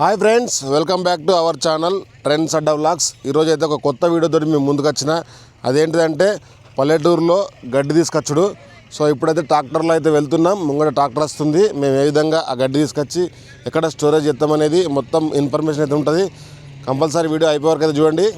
Hi friends welcome back to our channel trends adda vlogs ఈరోజు అయితే ఒక కొత్త వీడియోతో మేము ముందుకు వచ్చిన. అదేంటిదంటే పల్లెటూరులో గడ్డి తీసుకొచ్చుడు. సో ఇప్పుడైతే ట్రాక్టర్లో అయితే వెళ్తున్నాం. ముంగట ట్రాక్టర్ వస్తుంది. మేము ఏ విధంగా ఆ గడ్డి తీసుకొచ్చి ఎక్కడ స్టోరేజ్ చేస్తామనేది మొత్తం ఇన్ఫర్మేషన్ అయితే ఉంటుంది. కంపల్సరీ వీడియో అయిపోయేవరకు అయితే చూడండి.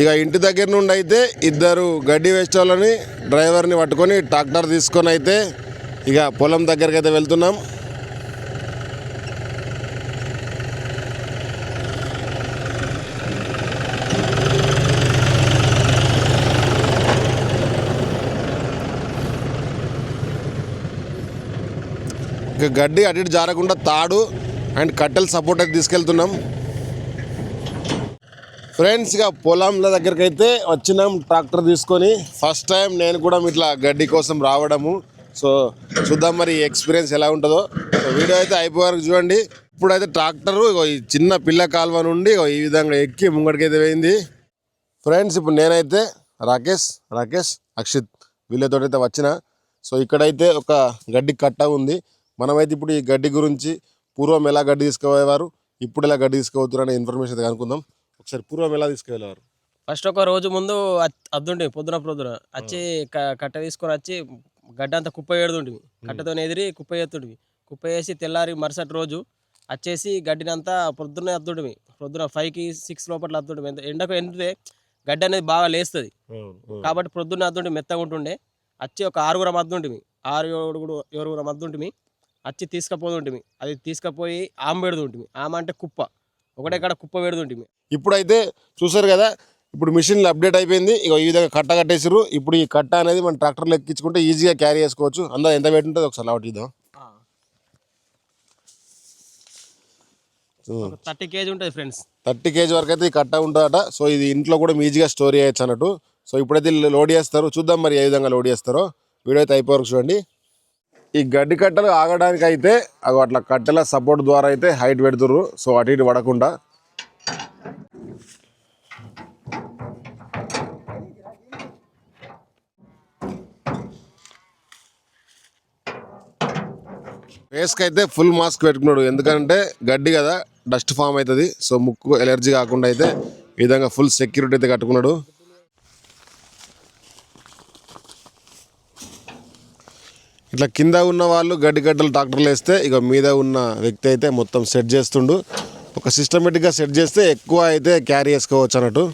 ఇక ఇంటి దగ్గర నుండి అయితే ఇద్దరు గడ్డి వేస్ట్ వాళ్ళని డ్రైవర్ని పట్టుకొని ట్రాక్టర్ తీసుకొని అయితే ఇక పొలం దగ్గరికి అయితే వెళ్తున్నాం. ఇక గడ్డి అటు ఇటు జారకుండా తాడు అండ్ కట్టెలు సపోర్ట్ అయితే తీసుకెళ్తున్నాం. ఫ్రెండ్స్ ఇక పొలంల దగ్గరికి అయితే వచ్చినాం ట్రాక్టర్ తీసుకొని. ఫస్ట్ టైం నేను కూడా ఇట్లా గడ్డి కోసం రావడము. సో చూద్దాం మరి ఎక్స్పీరియన్స్ ఎలా ఉంటుందో. వీడియో అయితే అయిపోయారు చూడండి. ఇప్పుడైతే ట్రాక్టర్ ఈ చిన్న పిల్ల కాలువ నుండి ఈ విధంగా ఎక్కి ముంగడికైతే పోయింది. ఫ్రెండ్స్ ఇప్పుడు నేనైతే రాకేష్ రాకేష్ అక్షిత్ వీళ్ళతో అయితే వచ్చిన. సో ఇక్కడైతే ఒక గడ్డి కట్ట ఉంది. మనమైతే ఇప్పుడు ఈ గడ్డి గురించి పూర్వం ఎలా గడ్డి తీసుకుపోయేవారు ఇప్పుడు ఎలా గడ్డి తీసుకుపోతున్నారు అనే ఇన్ఫర్మేషన్ అయితే కనుక్కుందాం. ఒకసారి పూర్వం ఎలా తీసుకువెళ్ళేవారు? ఫస్ట్ ఒక రోజు ముందు అద్దుంటే పొద్దున పొద్దున. వచ్చి కట్ట తీసుకొని వచ్చి గడ్డ అంతా కుప్ప ఏడుతుంటివి కట్టతో ఎదిరి కుప్ప ఎత్తుంటివి కుప్ప వేసి తెల్లారి మరుసటి రోజు వచ్చేసి గడ్డిని అంతా పొద్దున్నే అద్దుంటివి పొద్దున ఫైవ్కి సిక్స్ లోపల అద్దుంటివి ఎండకు ఎండితే గడ్డి అనేది బాగా లేస్తుంది. కాబట్టి పొద్దున్న అద్దుంటి మెత్తగా ఉంటుండే. వచ్చి ఒక ఆరుగురం అద్దుంటిమి. ఆరు ఏడుగురు ఏడుగురం అద్దుంటిమి. వచ్చి తీసుకుపోతుంటిమి. అది తీసుకుపోయి ఆమె పెడుతుంటిమి ఆమె అంటే కుప్ప. ఒకటే కాడ కుప్ప పెడుతుంటిమి. ఇప్పుడైతే చూసారు కదా ఇప్పుడు మిషన్లు అప్డేట్ అయిపోయింది. ఇక ఈ విధంగా కట్ట కట్టేసారు ఇప్పుడు ఈ కట్ట అనేది మన ట్రాక్టర్లో ఎక్కించుకుంటే ఈజీగా క్యారీ చేసుకోవచ్చు. అందరూ ఎంత పెట్టి ఉంటుంది ఒకసారి అలవాటు ఇద్దాం థర్టీ కేజీ ఉంటుంది ఫ్రెండ్స్. థర్టీ కేజీ వరకు అయితే ఈ కట్ట ఉంటుందట. సో ఇది ఇంట్లో కూడా ఈజీగా స్టోర్ చేయొచ్చు అన్నట్టు. సో ఇప్పుడైతే లోడ్ చేస్తారు. చూద్దాం మరి ఏ విధంగా లోడ్ చేస్తారో. వీడియో అయితే అయిపోవరకు చూడండి. ఈ గడ్డి కట్టలు ఆగడానికి అయితే అవి అట్లా కట్టెల సపోర్ట్ ద్వారా అయితే హైట్ పెడుతుర్రు. సో అటు ఇటు పడకుండా. ఫేస్కి అయితే ఫుల్ మాస్క్ పెట్టుకున్నాడు. ఎందుకంటే గడ్డి కదా డస్ట్ ఫామ్ అవుతుంది. సో ముక్కు ఎలర్జీ కాకుండా అయితే ఈ విధంగా ఫుల్ సెక్యూరిటీ అయితే కట్టుకున్నాడు. ఇట్లా కింద ఉన్న వాళ్ళు గడ్డి గడ్డలు ట్రాక్టర్లు వేస్తే ఇక మీద ఉన్న వ్యక్తి అయితే మొత్తం సెట్ చేస్తుండు. ఒక సిస్టమేటిక్గా సెట్ చేస్తే ఎక్కువ అయితే క్యారీ చేసుకోవచ్చు అన్నట్టు.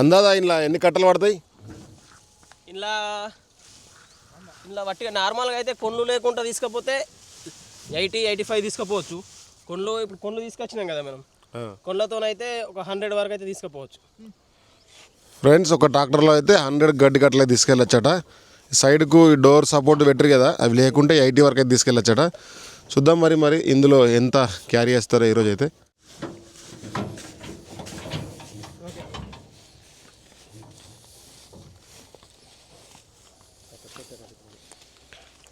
అందాదా ఇలా ఎన్ని కట్టలు పడతాయి? ఇలా ఇలా వట్టిగా నార్మల్గా అయితే కొండ్లు లేకుండా తీసుకపోతే ఎయిటీ ఎయిటీ ఫైవ్ తీసుకపోవచ్చు. కొండ్లు ఇప్పుడు కొండ్లు తీసుకొచ్చినాం కదా మనం. కొండ్లతోనైతే ఒక హండ్రెడ్ వరకు అయితే తీసుకుపోవచ్చు. ఫ్రెండ్స్ ఒక ట్రాక్టర్లో అయితే హండ్రెడ్ గడ్డి కట్టలే తీసుకెళ్ళొచ్చట. సైడ్కు ఈ డోర్ సపోర్ట్ పెట్టరు కదా అవి లేకుంటే ఎయిటీ వరకు అయితే తీసుకెళ్ళొచ్చట. చూద్దాం మరి మరి ఇందులో ఎంత క్యారీ చేస్తారో ఈరోజు అయితే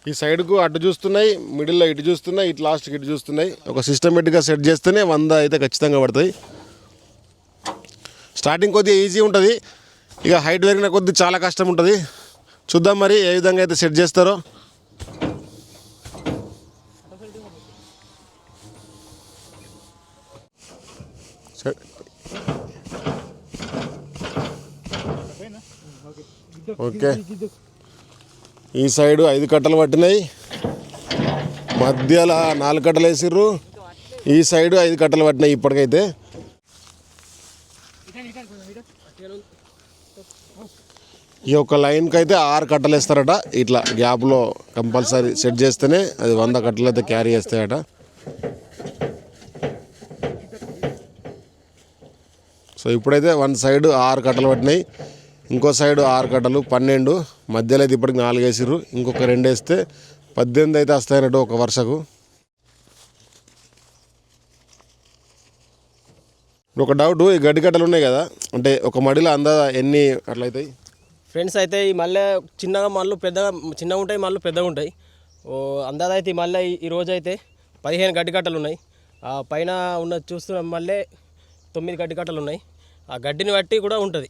ఈ సైడ్కు అటు చూస్తున్నాయి మిడిల్లో ఇటు చూస్తున్నాయి ఇటు లాస్ట్కి ఇటు చూస్తున్నాయి. ఒక సిస్టమేటిక్గా సెట్ చేస్తేనే వంద అయితే ఖచ్చితంగా పడుతుంది స్టార్టింగ్ కొద్దిగా ఈజీ ఉంటుంది. ఇక హైట్ పెరిగిన కొద్ది చాలా కష్టం ఉంటుంది. చూద్దాం మరి ఏ విధంగా అయితే సెట్ చేస్తారో. ఓకే. ఈ సైడు ఐదు కట్టలు పట్టినాయి. మధ్యలో నాలుగు కట్టలు వేసిర్రు. ఈ సైడు ఐదు కట్టలు పట్టినాయి ఇప్పటికైతే. ఈ యొక్క లైన్కి అయితే ఆరు కట్టలు వేస్తారట. ఇట్లా గ్యాప్లో కంపల్సరీ సెట్ చేస్తేనే అది వంద కట్టలు అయితే క్యారీ చేస్తాయట. సో ఇప్పుడైతే వన్ సైడ్ ఆరు కట్టలు పట్టినాయి. ఇంకో సైడ్ ఆరు కట్టలు పన్నెండు మధ్యలో అయితే ఇప్పటికి నాలుగు వేసిర్రు. ఇంకొక రెండు వేస్తే పద్దెనిమిది అయితే వస్తాయన్నట్టు ఒక వరుసకు. ఒక డౌట్ ఈ గడ్డి కట్టలు ఉన్నాయి కదా అంటే ఒక మడిలో అందా ఎన్ని అట్లయితాయి? ఫ్రెండ్స్ అయితే ఈ మళ్ళీ చిన్నగా మళ్ళీ పెద్దగా చిన్నగా ఉంటాయి మళ్ళీ పెద్దగా ఉంటాయి. ఓ అయితే మళ్ళీ ఈ రోజు అయితే పదిహేను గడ్డి కట్టలు ఉన్నాయి. ఆ పైన ఉన్న చూస్తున్న మళ్ళీ తొమ్మిది గడ్డి కట్టలు ఉన్నాయి. ఆ గడ్డిని బట్టి కూడా ఉంటుంది.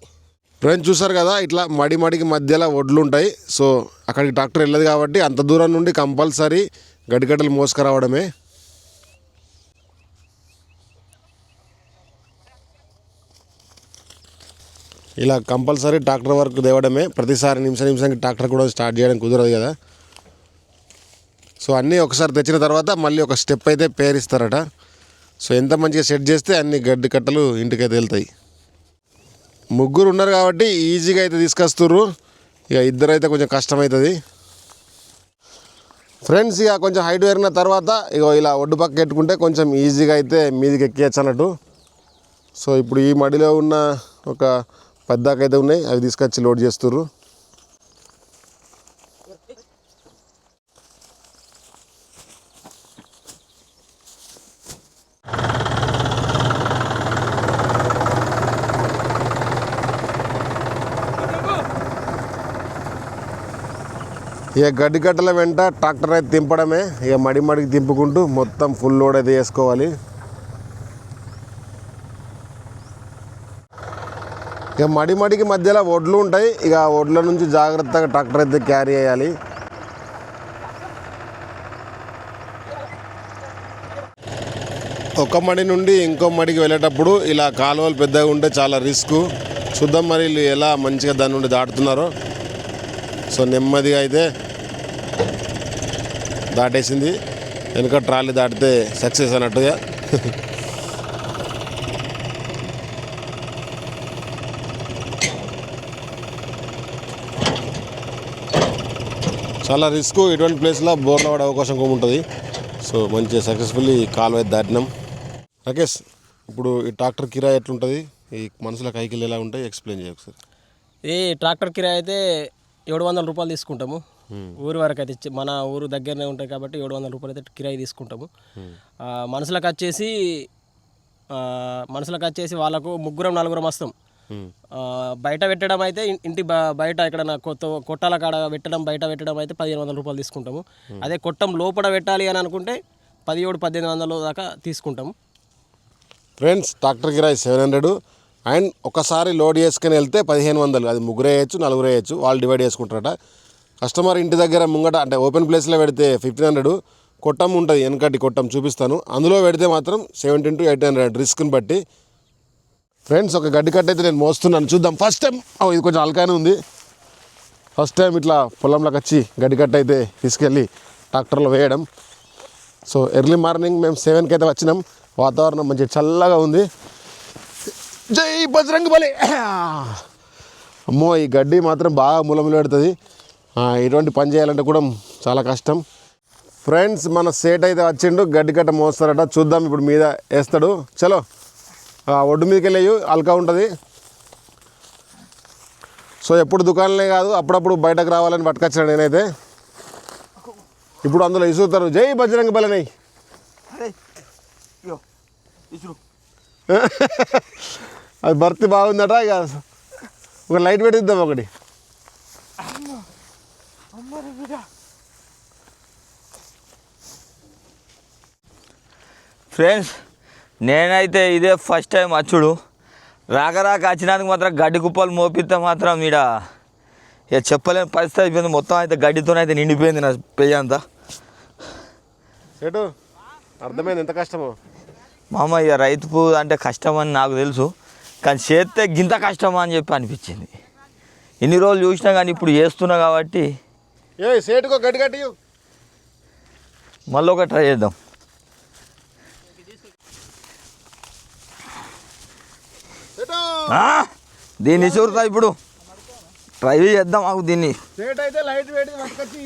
ఫ్రెండ్స్ చూసారు కదా ఇట్లా మడి మడికి మధ్యలో ఒడ్లు ఉంటాయి. సో అక్కడికి ట్రాక్టర్ వెళ్ళదు కాబట్టి అంత దూరం నుండి కంపల్సరీ గడ్డికట్టలు మోసుకురావడమే. ఇలా కంపల్సరీ ట్రాక్టర్ వరకు తేవడమే. ప్రతిసారి నిమిషం నిమిషానికి ట్రాక్టర్ కూడా స్టార్ట్ చేయడం కుదరదు కదా. సో అన్నీ ఒకసారి తెచ్చిన తర్వాత మళ్ళీ ఒక స్టెప్ అయితే పేరిస్తారట. సో ఎంత మంచిగా సెట్ చేస్తే అన్ని గడ్డి కట్టలు ఇంటికైతే వెళ్తాయి. ముగ్గురు ఉన్నారు కాబట్టి ఈజీగా అయితే తీసుకొస్తుర్రు. ఇక ఇద్దరు అయితే కొంచెం కష్టమవుతుంది ఫ్రెండ్స్ ఇక కొంచెం హైట్ పెరిగిన తర్వాత ఇక ఇలా ఒడ్డు పక్క పెట్టుకుంటే కొంచెం ఈజీగా అయితే మీదికి ఎక్కేయచ్చు అన్నట్టు. సో ఇప్పుడు ఈ మడిలో ఉన్న ఒక పెద్దాకైతే ఉన్నాయి అవి తీసుకొచ్చి లోడ్ చేస్తుర్రు. ఇక గడ్డి కట్టల వెంట ట్రాక్టర్ అయితే తింపడమే ఇక మడి మడికి తింపుకుంటూ మొత్తం ఫుల్ లోడ్ అయితే వేసుకోవాలి ఇక మడి మడికి మధ్యలో ఒడ్లు ఉంటాయి. ఇక ఒడ్ల నుంచి జాగ్రత్తగా ట్రాక్టర్ అయితే క్యారీ చేయాలి. ఒక మడి నుండి ఇంకో మడికి వెళ్ళేటప్పుడు ఇలా కాలువలు పెద్దగా ఉంటే చాలా రిస్క్. చూద్దాం మరి వీళ్ళు ఎలా మంచిగా దాని నుండి దాటుతున్నారో. సో నెమ్మదిగా అయితే దాటేసింది. వెనుక ట్రాలీ దాటితే సక్సెస్ అన్నట్టుగా. చాలా రిస్క్ ఇటువంటి ప్లేస్లో బోర్లో పడే అవకాశం కూడా ఉంటుంది. సో మంచిగా సక్సెస్ఫుల్లీ కాలువ దాటినాం. రాకేష్ ఇప్పుడు ఈ ట్రాక్టర్ కిరాయి ఎట్లుంటుంది? ఈ మనుషుల కైకిలు ఎలా ఉంటాయి? ఎక్స్ప్లెయిన్ చేయ ఒకసారి. ఈ ట్రాక్టర్ కిరాయి అయితే ఏడు వందల రూపాయలు తీసుకుంటాము. ఊరి వరకు అయితే ఇచ్చి- మన ఊరు దగ్గరనే ఉంటాయి కాబట్టి ఏడు వందల రూపాయలు అయితే కిరాయి తీసుకుంటాము. మనుషులకు వచ్చేసి మనుషులకు వచ్చేసి వాళ్ళకు ముగ్గురం నలుగురం వస్తాం. బయట పెట్టడం అయితే ఇంటి బయట ఇక్కడ కొత్త కొట్టాల కాడ పెట్టడం బయట పెట్టడం అయితే పదిహేను వందల రూపాయలు తీసుకుంటాము. అదే కొట్టం లోపల పెట్టాలి అని అనుకుంటే పదిహేడు పద్దెనిమిది వందల దాకా తీసుకుంటాము. ఫ్రెండ్స్ ట్రాక్టర్ కిరాయి సెవెన్ హండ్రెడ్. అండ్ ఒకసారి లోడ్ చేసుకుని వెళ్తే పదిహేను వందలు. అది ముగ్గురు వేయచ్చు నలుగురు వేయచ్చు. వాళ్ళు డివైడ్ చేసుకుంటారట. కస్టమర్ ఇంటి దగ్గర ముంగట అంటే ఓపెన్ ప్లేస్లో పెడితే ఫిఫ్టీన్ హండ్రెడ్ కొట్టం ఉంటుంది వెనకటి కొట్టం చూపిస్తాను. అందులో పెడితే మాత్రం సెవెంటీన్ టు ఎయిట్ హండ్రెడ్ రిస్క్ని బట్టి. ఫ్రెండ్స్ ఒక గడ్డి కట్ట అయితే నేను మోస్తున్నాను. చూద్దాం. ఫస్ట్ టైం ఇది కొంచెం అలకానే ఉంది. ఫస్ట్ టైం ఇట్లా పొలంలోకి వచ్చి గడ్డి కట్ట అయితే తీసుకెళ్ళి ట్రాక్టర్లో వేయడం. సో ఎర్లీ మార్నింగ్ మేము సెవెన్కి అయితే వచ్చినాం. వాతావరణం మంచి చల్లగా ఉంది. జై బజరంగ్ బలి! అమ్మో ఈ గడ్డి మాత్రం బాగా మూలములు పెడుతుంది. ఇటువంటి పని చేయాలంటే కూడా చాలా కష్టం. ఫ్రెండ్స్ మన సేట్ అయితే వచ్చిండు గడ్డి కట్ట మోస్తారట. చూద్దాం ఇప్పుడు మీద వేస్తాడు. చలో. ఒడ్డు మీదకి వెళ్ళేయు అల్కా ఉంటుంది. సో ఎప్పుడు దుకాణాలే కాదు అప్పుడప్పుడు బయటకు రావాలని పట్టుకొచ్చాను నేనైతే. ఇప్పుడు అందులో ఇసుగుతారు జై బజరంగ బలనై అది భర్తీ బాగుందట ఇక ఒక లైట్ పెట్టిద్దాం ఒకటి. ఫ్రెండ్స్ నేనైతే ఇదే ఫస్ట్ టైం వచ్చుడు. రాక రాక వచ్చినందుకు మాత్రం గడ్డి కుప్పలు మోపిస్తే మాత్రం ఈడ ఇక చెప్పలేని పరిస్థితి అయిపోయింది. మొత్తం అయితే గడ్డితోనైతే నిండిపోయింది నా పెయ్యి అంతా సేటు అర్థమైంది ఎంత కష్టమో? మామ ఇక రైతు పూ అంటే కష్టం అని నాకు తెలుసు కానీ చేస్తే గింత కష్టమా అని చెప్పి అనిపించింది. ఇన్ని రోజులు చూసినా కానీ ఇప్పుడు చేస్తున్నా కాబట్టి ఏ సేటుకో గడ్డి కట్టి మళ్ళీ ఒక ట్రై చేద్దాం! దీన్ని చూరుతా ఇప్పుడు. ట్రై చేద్దాం మాకు దీన్ని. సేట్ అయితే లైట్ పెట్టి పట్టుకొచ్చి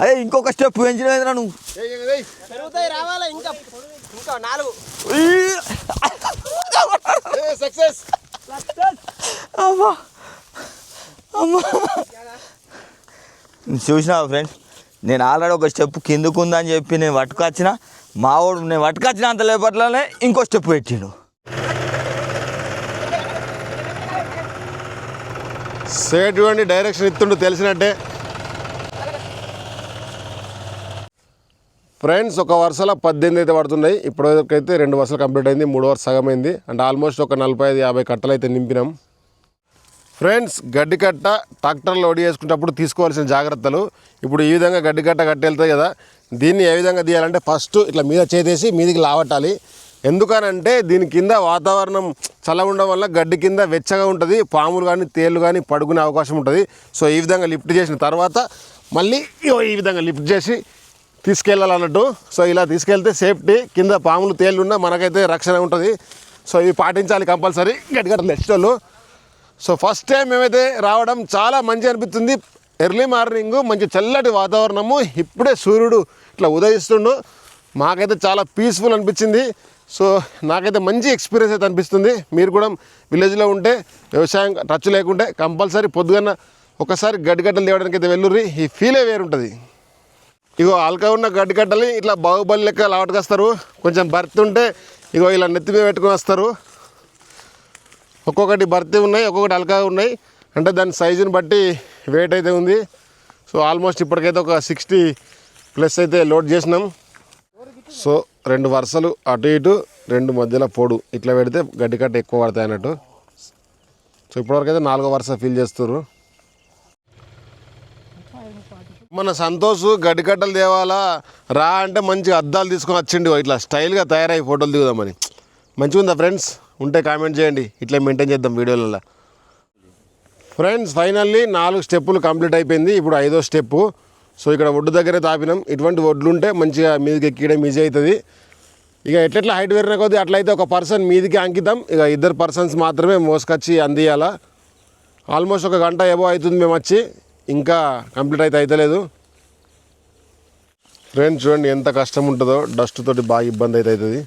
అదే ఇంకొక స్టెప్ పెంచిన నువ్వు. ఏయ్, ఏయ్, ఏయ్. పెరుగుతాయి రావాలి ఇంకా. ఇంకా నాలుగు. ఏ సక్సెస్ అమ్మా. అమ్మా. చూసినావా ఫ్రెండ్స్ నేను ఆల్రెడీ ఒక స్టెప్ కిందకు ఉందని చెప్పి నేను పట్టుకొచ్చిన. మా వాడు నేను పట్టుకొచ్చిన అంత లేపట్లనే ఇంకో స్టెప్ పెట్టిండు. సేట్ ఇవ్వండి డైరెక్షన్ ఇస్తుండు తెలిసినట్టే. ఫ్రెండ్స్ ఒక వరుసలో పద్దెనిమిది అయితే పడుతున్నాయి. ఇప్పటివరకైతే రెండు వరుసలు కంప్లీట్ అయింది మూడు వరుస సగం అయింది అంటే ఆల్మోస్ట్ ఒక నలభై ఐదు యాభై కట్టలు అయితే నింపినాం. ఫ్రెండ్స్ గడ్డి కట్ట ట్రాక్టర్లో లోడ్ చేసుకునేటప్పుడు తీసుకోవాల్సిన జాగ్రత్తలు. ఇప్పుడు ఈ విధంగా గడ్డి కట్ట కట్టెళ్తాయి కదా దీన్ని ఏ విధంగా తీయాలంటే ఫస్ట్ ఇట్లా మీద చేసేసి మీదికి లావట్టాలి. ఎందుకనంటే దీని కింద వాతావరణం చల్ల ఉండడం వల్ల గడ్డి కింద వెచ్చగా ఉంటుంది పాములు కానీ తేళ్ళు కానీ పడుకునే అవకాశం ఉంటుంది. సో ఈ విధంగా లిఫ్ట్ చేసిన తర్వాత మళ్ళీ ఈ విధంగా లిఫ్ట్ చేసి తీసుకెళ్ళాలన్నట్టు. సో ఇలా తీసుకెళ్తే సేఫ్టీ కింద పాములు తేళ్ళు మనకైతే రక్షణ ఉంటుంది. సో ఇవి పాటించాలి కంపల్సరీ. గట్టిగట్ట నెక్స్ట్ వాళ్ళు. సో ఫస్ట్ టైం మేమైతే రావడం చాలా మంచి అనిపిస్తుంది. ఎర్లీ మార్నింగ్ మంచి చల్లటి వాతావరణము. ఇప్పుడే సూర్యుడు ఇట్లా ఉదయిస్తుండు. మాకైతే చాలా పీస్ఫుల్ అనిపించింది. సో నాకైతే మంచి ఎక్స్పీరియన్స్ అయితే అనిపిస్తుంది. మీరు కూడా విలేజ్లో ఉంటే వ్యవసాయం టచ్ లేకుంటే కంపల్సరీ పొద్దుగన్న ఒకసారి గడ్డగడ్డలు తేవడానికి అయితే వెళ్ళుర్రి. ఈ ఫీలే వేరుంటుంది. ఇగో అల్కా ఉన్న గడ్డి కట్టలు ఇట్లా బాహుబలి లెక్క లావటకొస్తారు. కొంచెం భర్తీ ఉంటే ఇగో ఇలా నెత్తి మీద పెట్టుకొని వస్తారు. ఒక్కొక్కటి భర్తీ ఉన్నాయి ఒక్కొక్కటి అల్కా ఉన్నాయి. అంటే దాని సైజుని బట్టి వెయిట్ అయితే ఉంది. సో ఆల్మోస్ట్ ఇప్పటికైతే ఒక సిక్స్టీ ప్లస్ అయితే లోడ్ చేసినాం. సో రెండు వరుసలు అటు ఇటు రెండు మధ్యలో పొడు. ఇట్లా పెడితే గడ్డి కట్ట ఎక్కువ పడతాయి అన్నట్టు. సో ఇప్పటివరకు అయితే నాలుగో వరుస ఫిల్ చేస్తున్నారు మన సంతోష్ గడ్డికట్టలు తేవాలా? రా అంటే మంచిగా అద్దాలు తీసుకొని వచ్చిండు. ఇట్లా స్టైల్గా తయారై ఫోటోలు దిగుదామని. మంచిగా ఉందా ఫ్రెండ్స్? ఉంటే కామెంట్ చేయండి. ఇట్లా మెయింటైన్ చేద్దాం వీడియోలలో ఫ్రెండ్స్ ఫైనల్లీ నాలుగు స్టెప్పులు కంప్లీట్ అయిపోయింది. ఇప్పుడు ఐదో స్టెప్పు. సో ఇక్కడ ఒడ్డు దగ్గరే తాపినాం. ఇటువంటి ఒడ్లు ఉంటే మంచిగా మీదకి ఎక్కడం ఈజీ అవుతుంది ఇక ఎట్లెట్లా హైట్ పెరిగిన కొద్దీ అట్లయితే ఒక పర్సన్ మీదికి అంకితం. ఇక ఇద్దరు పర్సన్స్ మాత్రమే మోసుకొచ్చి అందియాల. ఆల్మోస్ట్ ఒక గంట ఏవో అవుతుంది మేము వచ్చి. ఇంకా కంప్లీట్ అయితే అవుతలేదు ఫ్రెండ్స్ చూడండి ఎంత కష్టం ఉంటుందో డస్ట్ తోటి బాగా ఇబ్బంది అయితే అవుతుంది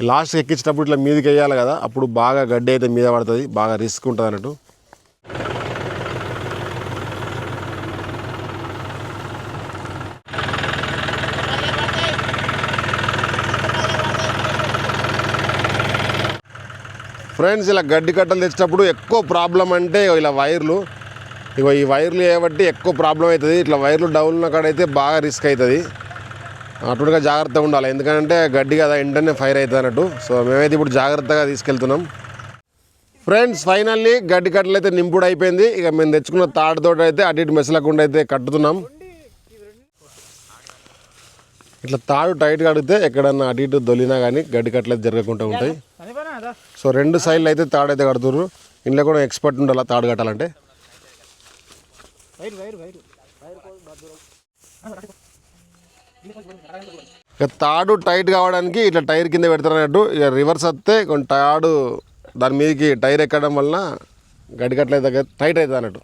లాస్ట్ ఎక్కించేటప్పుడు ఇట్లా మీదకి వేయాలి కదా అప్పుడు బాగా గడ్డి అయితే మీద పడుతుంది బాగా రిస్క్ ఉంటుంది అన్నట్టు. ఫ్రెండ్స్ ఇలా గడ్డి కట్టలు తెచ్చేటప్పుడు ఎక్కువ ప్రాబ్లం అంటే ఇలా వైర్లు. ఇగో ఈ వైర్లు చేయబట్టి ఎక్కువ ప్రాబ్లం అవుతుంది. ఇట్లా వైర్లు డౌన్ ఉన్న కాడ అయితే బాగా రిస్క్ అవుతుంది. అటుగా జాగ్రత్తగా ఉండాలి. ఎందుకంటే గడ్డి కదా వెంటనే ఫైర్ అవుతుంది అన్నట్టు. సో మేమైతే ఇప్పుడు జాగ్రత్తగా తీసుకెళ్తున్నాం. ఫ్రెండ్స్ ఫైనల్లీ గడ్డి కట్టలు అయితే నింపుడు అయిపోయింది. ఇక మేము తెచ్చుకున్న తాడుతోటి అయితే అటు ఇటు మెసలకుండా అయితే కట్టుతున్నాం. ఇట్లా తాడు టైట్గా అడిగితే ఎక్కడన్నా అటు ఇటు దొలినా కానీ గడ్డి కట్టలు అయితే జరగకుండా ఉంటాయి. సో రెండు సైడ్లు అయితే తాడు అయితే కడుతుర్రు. ఇంట్లో కూడా ఎక్స్పర్ట్ ఉండాలి తాడు కట్టాలంటే? ఇక తాడు టైట్ కావడానికి ఇట్లా టైర్ కింద పెడతారు అన్నట్టు ఇక రివర్స్ వస్తే కొంచెం తాడు దాని మీదకి టైర్ ఎక్కడం వలన గడికట్ల దగ్గర టైట్ అవుతుంది అన్నట్టు.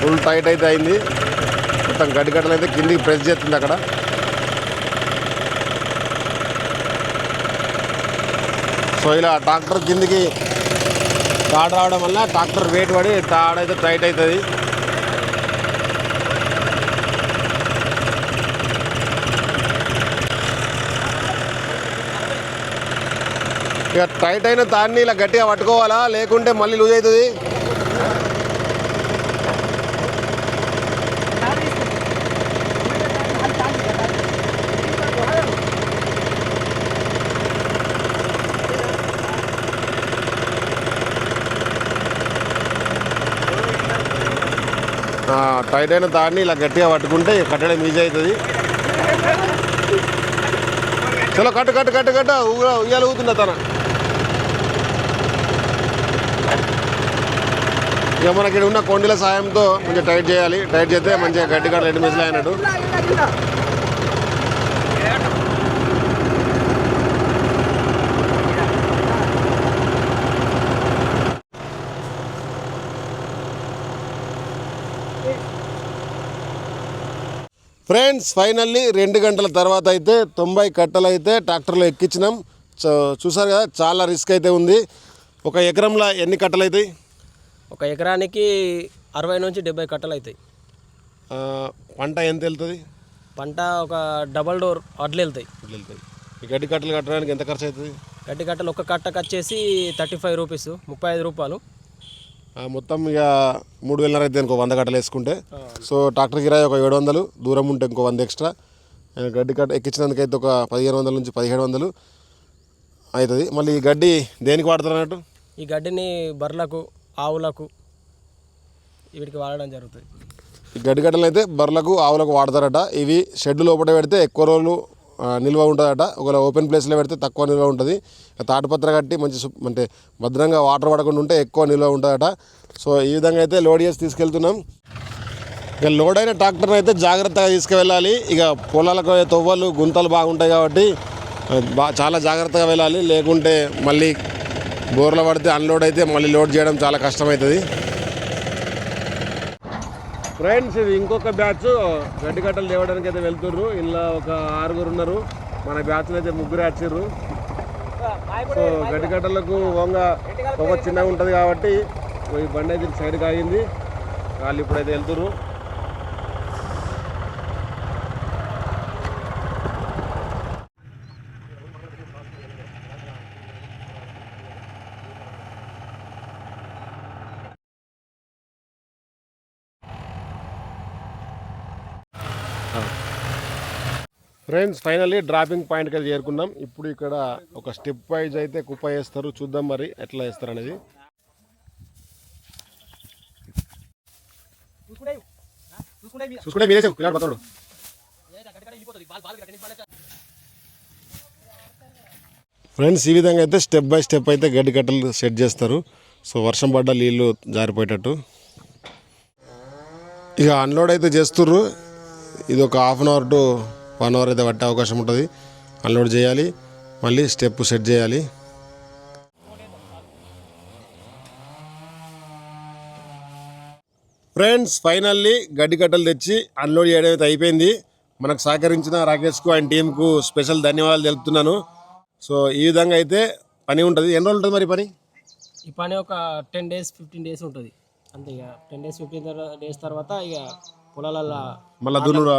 ఫుల్ టైట్ అయితే అయింది. మొత్తం గడికట్టలు అయితే కిందికి ప్రెస్ చేస్తుంది అక్కడ. సో ఇలా ట్రాక్టర్ కిందికి తాడు రావడం వల్ల ట్రాక్టర్ వెయిట్ పడి తాడైతే టైట్ అవుతుంది. ఇక టైట్ అయిన తాడిని ఇలా గట్టిగా పట్టుకోవాలా? లేకుంటే మళ్ళీ లూజ్ అవుతుంది. టైట్ అయిన తాడిని ఇలా గట్టిగా పట్టుకుంటే కట్టడం ఈజీ అవుతుంది. చలో కట్టు కట్టు కట్టు కట్టు. ఊ- ఉయ్యాల ఊతుందా తన? ఇక మనకి ఇక్కడ ఉన్న కొండల సాయంతో కొంచెం టైట్ చేయాలి. టైట్ చేస్తే మంచిగా గట్టి కట్టలు రెండు మిస్లు అయినట్టు. ఫ్రెండ్స్ ఫైనల్లీ రెండు గంటల తర్వాత అయితే తొంభై కట్టలు అయితే ట్రాక్టర్లో ఎక్కించినాం. చూసారు కదా చాలా రిస్క్ అయితే ఉంది. ఒక ఎకరంలో ఎన్ని కట్టలు అవుతాయి? ఒక ఎకరానికి అరవై నుంచి డెబ్బై కట్టలు అవుతాయి. పంట ఎంత వెళ్తుంది? పంట ఒక డబల్ డోర్ వడ్లు వెళ్తాయి. ఇట్లా వెళ్తుంది ఈ గడ్డి కట్టలు కట్టడానికి ఎంత ఖర్చు అవుతుంది? గడ్డి కట్టలు ఒక్క కట్టకు వచ్చేసి థర్టీ ఫైవ్ రూపీస్ ముప్పై ఐదు రూపాయలు. మొత్తం ఇక మూడు వేలన్నర అయితే ఇంకో వంద కట్టలు వేసుకుంటే. సో ట్రాక్టర్ కిరాయి ఒక ఏడు వందలు దూరం ఉంటే ఇంకో వంద ఎక్స్ట్రా. గడ్డి కట్ట ఎక్కించినందుకైతే ఒక పదిహేను వందల నుంచి పదిహేడు వందలు అవుతుంది. మళ్ళీ ఈ గడ్డి దేనికి వాడతారు అన్నట్టు? ఈ గడ్డిని బర్రెలకు ఆవులకు వీటికి వాడడం జరుగుతుంది. ఈ గడ్డి కట్టలు అయితే బర్రెలకు ఆవులకు వాడతారట. ఇవి షెడ్ లోపల పెడితే ఎక్కువ రోజులు నిల్వ ఉంటుందట. ఒకవేళ ఓపెన్ ప్లేస్లో పెడితే తక్కువ నిల్వ ఉంటుంది. తాటిపత్ర కట్టి మంచి అంటే భద్రంగా వాటర్ పడకుండా ఉంటే ఎక్కువ నిల్వ ఉంటుందట. సో ఈ విధంగా అయితే లోడ్ చేసి తీసుకెళ్తున్నాం. ఇక లోడ్ అయిన ట్రాక్టర్ని అయితే జాగ్రత్తగా తీసుకువెళ్ళాలి. ఇక పొలాలకు తొవ్వలు గుంతలు బాగుంటాయి కాబట్టి చాలా జాగ్రత్తగా వెళ్ళాలి. లేకుంటే మళ్ళీ బోర్లో పడితే అన్లోడ్ అయితే మళ్ళీ లోడ్ చేయడం చాలా కష్టమవుతుంది. ఫ్రెండ్స్ ఇది ఇంకొక బ్యాచ్. గడ్డి కట్టలు తేవడానికి అయితే వెళ్తుర్రు. ఇందులో ఒక ఆరుగురు ఉన్నారు. మన బ్యాచ్లో అయితే ముగ్గురు వచ్చిర్రు సో గడ్డి కట్టలకు వంగ ఒక చిన్నగా ఉంటుంది కాబట్టి ఈ బండి అయితే సైడ్కి ఆగింది. వాళ్ళు ఇప్పుడైతే వెళ్తుర్రు. ఫ్రెండ్స్ ఫైనల్లీ డ్రాపింగ్ పాయింట్కి అయితే చేరుకున్నాం. ఇప్పుడు ఇక్కడ ఒక స్టెప్ వైజ్ అయితే కుప్ప వేస్తారు. చూద్దాం మరి ఎట్లా వేస్తారు అనేది. చూసుకుంటే మీరే ఫ్రెండ్స్ ఈ విధంగా అయితే స్టెప్ బై స్టెప్ అయితే గడ్డి కట్టలు సెట్ చేస్తారు. సో వర్షం పడ్డ నీళ్ళు జారిపోయేటట్టు. ఇక అన్లోడ్ అయితే చేస్తుర్రు. ఇది ఒక half an hour to one hour అయితే పట్టే అవకాశం ఉంటుంది. అన్లోడ్ చేయాలి. మళ్ళీ స్టెప్ సెట్ చేయాలి. ఫ్రెండ్స్ ఫైనల్లీ గడ్డి కట్టలు తెచ్చి అన్లోడ్ చేయడం అయితే అయిపోయింది. మనకు సహకరించిన రాకేష్కు ఆయన టీంకు స్పెషల్ ధన్యవాదాలు తెలుపుతున్నాను. సో ఈ విధంగా అయితే పని ఉంటుంది. ఎన్ని రోజులు ఉంటుంది మరి పని? ఈ పని ఒక టెన్ డేస్ ఫిఫ్టీన్ డేస్ ఉంటుంది. అంతే ఇక. టెన్ డేస్ ఫిఫ్టీన్ డేస్ తర్వాత ఇక పొలాలలో మళ్ళీ దున్నుడు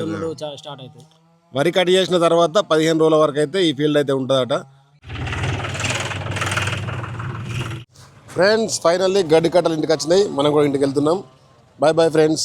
దున్నుడు స్టార్ట్ అవుతుంది వరి కట్ చేసిన తర్వాత పదిహేను రోజుల వరకు అయితే ఈ ఫీల్డ్ అయితే ఉంటుందట. ఫ్రెండ్స్ ఫైనల్లీ గడ్డి కట్టలు ఇంటికి వచ్చినాయి. మనం కూడా ఇంటికి వెళ్తున్నాం. Bye bye friends